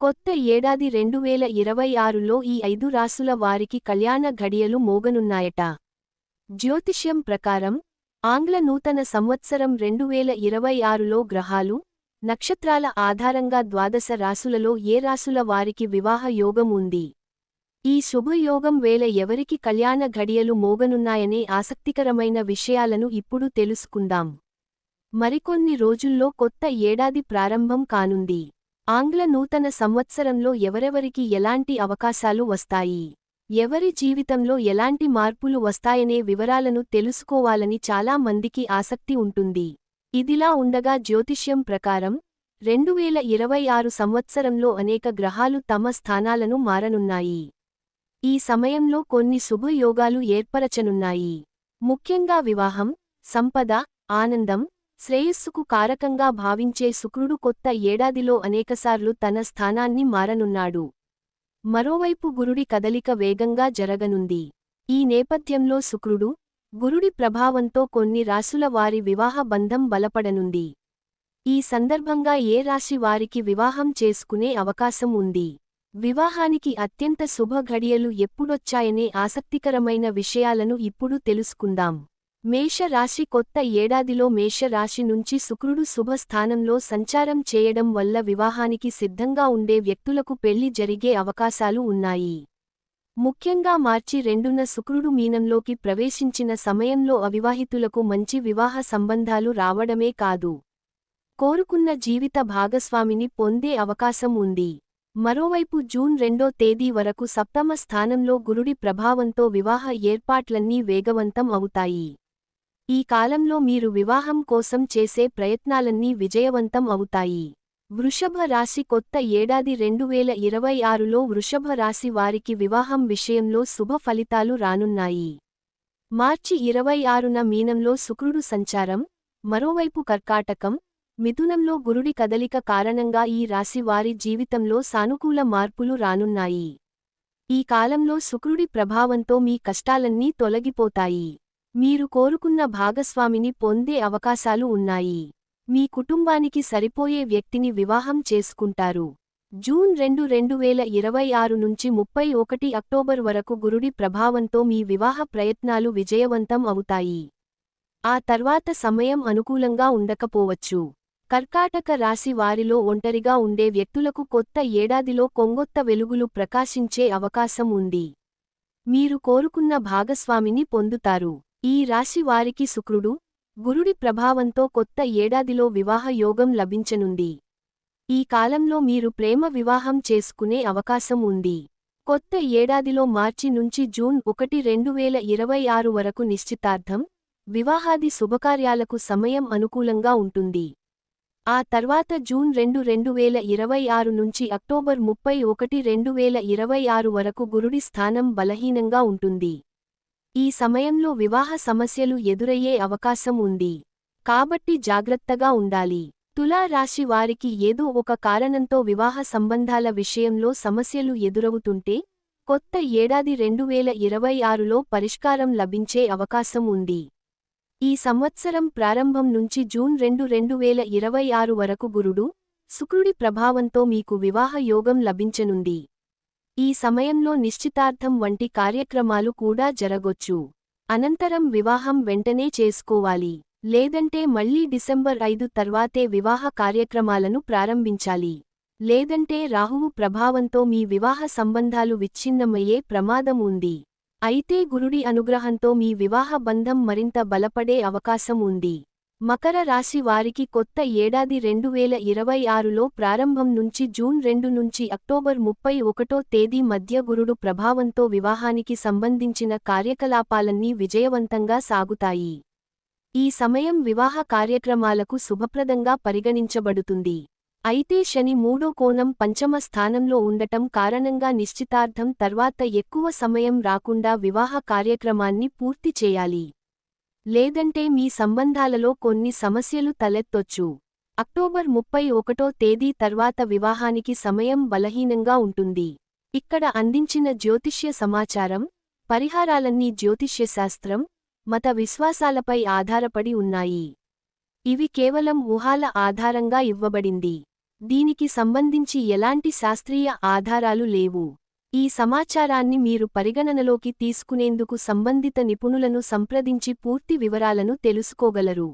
కొత్త ఏడాది రెండువేల ఇరవై ఆరులో ఈ ఐదు రాసుల వారికి కళ్యాణ ఘడియలు మోగనున్నాయట. జ్యోతిష్యం ప్రకారం ఆంగ్ల నూతన సంవత్సరం రెండువేల ఇరవై ఆరులో గ్రహాలు నక్షత్రాల ఆధారంగా ద్వాదశ రాసులలో ఏ రాసుల వారికి వివాహ యోగం ఉంది? ఈ శుభయోగం వేళ ఎవరికి కళ్యాణ ఘడియలు మోగనున్నాయనే ఆసక్తికరమైన విషయాలను ఇప్పుడు తెలుసుకుందాం. మరికొన్ని రోజుల్లో కొత్త ఏడాది ప్రారంభం కానుంది. ఆంగ్ల నూతన సంవత్సరంలో ఎవరెవరికి ఎలాంటి అవకాశాలు వస్తాయి? ఎవరి జీవితంలో ఎలాంటి మార్పులు వస్తాయనే వివరాలను తెలుసుకోవాలని చాలా మందికి ఆసక్తి ఉంటుంది. ఇదిలా ఉండగా జ్యోతిష్యం ప్రకారం రెండువేల ఇరవై ఆరు సంవత్సరంలో అనేక గ్రహాలు తమ స్థానాలను మారనున్నాయి. ఈ సమయంలో కొన్ని శుభయోగాలు ఏర్పరచనున్నాయి. ముఖ్యంగా వివాహం సంపద ఆనందం శ్రేయస్సుకు కారకంగా భావించే శుక్రుడు కొత్త ఏడాదిలో అనేకసార్లు తన స్థానాన్ని మారనున్నాడు. మరోవైపు గురుడి కదలిక వేగంగా జరగనుంది. ఈ నేపథ్యంలో శుక్రుడు గురుడి ప్రభావంతో కొన్ని రాసుల వారి వివాహ బంధం బలపడనుంది. ఈ సందర్భంగా ఏ రాశి వారికి వివాహం చేసుకునే అవకాశం ఉంది? వివాహానికి అత్యంత శుభ ఘడియలు ఎప్పుడొచ్చాయనే ఆసక్తికరమైన విషయాలను ఇప్పుడు తెలుసుకుందాం. మేషరాశి కొత్త ఏడాదిలో మేషరాశి నుంచి శుక్రుడు శుభస్థానంలో సంచారం చేయడం వల్ల వివాహానికి సిద్ధంగా ఉండే వ్యక్తులకు పెళ్ళి జరిగే అవకాశాలు ఉన్నాయి. ముఖ్యంగా మార్చి రెండున శుక్రుడు మీనంలోకి ప్రవేశించిన సమయంలో అవివాహితులకు మంచి వివాహ సంబంధాలు రావడమే కాదు. కోరుకున్న జీవిత భాగస్వామిని పొందే అవకాశం ఉంది. మరోవైపు జూన్ రెండో తేదీ వరకు సప్తమ స్థానంలో గురుడి ప్రభావంతో వివాహ ఏర్పాట్లన్నీ వేగవంతం అవుతాయి. ఈ కాలంలో మీరు వివాహం కోసం చేసే ప్రయత్నాలన్నీ విజయవంతం అవుతాయి. వృషభ రాశి కొత్త ఏడాది రెండువేల ఇరవై ఆరులో వృషభ రాశి వారికి వివాహం విషయంలో శుభ ఫలితాలు రానున్నాయి. మార్చి ఇరవై ఆరున మీనంలో శుక్రుడు సంచారం మరోవైపు కర్కాటకం మిథునంలో గురుడి కదలిక కారణంగా ఈ రాశి వారి జీవితంలో సానుకూల మార్పులు రానున్నాయి. ఈ కాలంలో శుక్రుడి ప్రభావంతో మీ కష్టాలన్నీ తొలగిపోతాయి. మీరు కోరుకున్న భాగస్వామిని పొందే అవకాశాలు ఉన్నాయి. మీ కుటుంబానికి సరిపోయే వ్యక్తిని వివాహం చేసుకుంటారు. జూన్ రెండు రెండు వేల ఇరవై ఆరు నుంచి ముప్పై ఒకటి అక్టోబర్ వరకు గురుడి ప్రభావంతో మీ వివాహ ప్రయత్నాలు విజయవంతం అవుతాయి. ఆ తర్వాత సమయం అనుకూలంగా ఉండకపోవచ్చు. కర్కాటక రాశి వారిలో ఒంటరిగా ఉండే వ్యక్తులకు కొత్త ఏడాదిలో కొంగొత్త వెలుగులు ప్రకాశించే అవకాశం ఉంది. మీరు కోరుకున్న భాగస్వామిని పొందుతారు. ఈ రాశి వారికి శుక్రుడు గురుడి ప్రభావంతో కొత్త ఏడాదిలో వివాహ యోగం లభించనుంది. ఈ కాలంలో మీరు ప్రేమ వివాహం చేసుకునే అవకాశం ఉంది. కొత్త ఏడాదిలో మార్చి నుంచి జూన్ ఒకటి రెండు వేల ఇరవై ఆరు వరకు నిశ్చితార్థం వివాహాది శుభకార్యాలకు సమయం అనుకూలంగా ఉంటుంది. ఆ తర్వాత జూన్ రెండు రెండు వేల ఇరవై ఆరు నుంచి అక్టోబర్ ముప్పై ఒకటి రెండు వేల ఇరవై ఆరు వరకు గురుడి స్థానం బలహీనంగా ఉంటుంది. ఈ సమయంలో వివాహ సమస్యలు ఎదురయ్యే అవకాశం ఉంది. కాబట్టి జాగ్రత్తగా ఉండాలి. తులా రాశి వారికి ఏదో ఒక కారణంతో వివాహ సంబంధాల విషయంలో సమస్యలు ఎదురవుతుంటే కొత్త ఏడాది రెండువేల ఇరవై ఆరులో పరిష్కారం లభించే అవకాశం ఉంది. ఈ సంవత్సరం ప్రారంభం నుంచి జూన్ రెండు రెండు వేల ఇరవై ఆరు వరకు గురుడు శుక్రుడి ప్రభావంతో మీకు వివాహ యోగం లభించనుంది. ఈ సమయంలో నిశ్చితార్థం వంటి కార్యక్రమాలు కూడా జరగొచ్చు. అనంతరం వివాహం వెంటనే చేసుకోవాలి. లేదంటే మళ్ళీ డిసెంబర్ ఐదు తర్వాతే వివాహ కార్యక్రమాలను ప్రారంభించాలి. లేదంటే రాహువు ప్రభావంతో మీ వివాహ సంబంధాలు విచ్ఛిన్నమయ్యే ప్రమాదం ఉంది. అయితే గురుడి అనుగ్రహంతో మీ వివాహ బంధం మరింత బలపడే అవకాశం ఉంది. మకర రాశి వారికి కొత్త ఏడాది రెండు వేల ఇరవై ఆరులో ప్రారంభం నుంచి జూన్ రెండు నుంచి అక్టోబర్ ముప్పై ఒకటో తేదీ మధ్య గురుడు ప్రభావంతో వివాహానికి సంబంధించిన కార్యకలాపాలన్నీ విజయవంతంగా సాగుతాయి. ఈ సమయం వివాహ కార్యక్రమాలకు శుభప్రదంగా పరిగణించబడుతుంది. అయితే శని మూడో కోణం పంచమ స్థానంలో ఉండటం కారణంగా నిశ్చితార్థం తర్వాత ఎక్కువ సమయం రాకుండా వివాహ కార్యక్రమాన్ని పూర్తి చేయాలి. లేదంటే మీ సంబంధాలలో కొన్ని సమస్యలు తలెత్తొచ్చు. అక్టోబర్ ముప్పై ఒకటో తేదీ తర్వాత వివాహానికి సమయం బలహీనంగా ఉంటుంది. ఇక్కడ అందించిన జ్యోతిష్య సమాచారం పరిహారాలన్నీ జ్యోతిష్యశాస్త్రం మత విశ్వాసాలపై ఆధారపడి ఉన్నాయి. ఇవి కేవలం ఊహాల ఆధారంగా ఇవ్వబడింది. దీనికి సంబంధించి ఎలాంటి శాస్త్రీయ ఆధారాలు లేవు. ఈ సమాచారాన్ని మీరు పరిగణనలోకి తీసుకునేందుకు సంబంధిత నిపుణులను సంప్రదించి పూర్తి వివరాలను తెలుసుకోగలరు.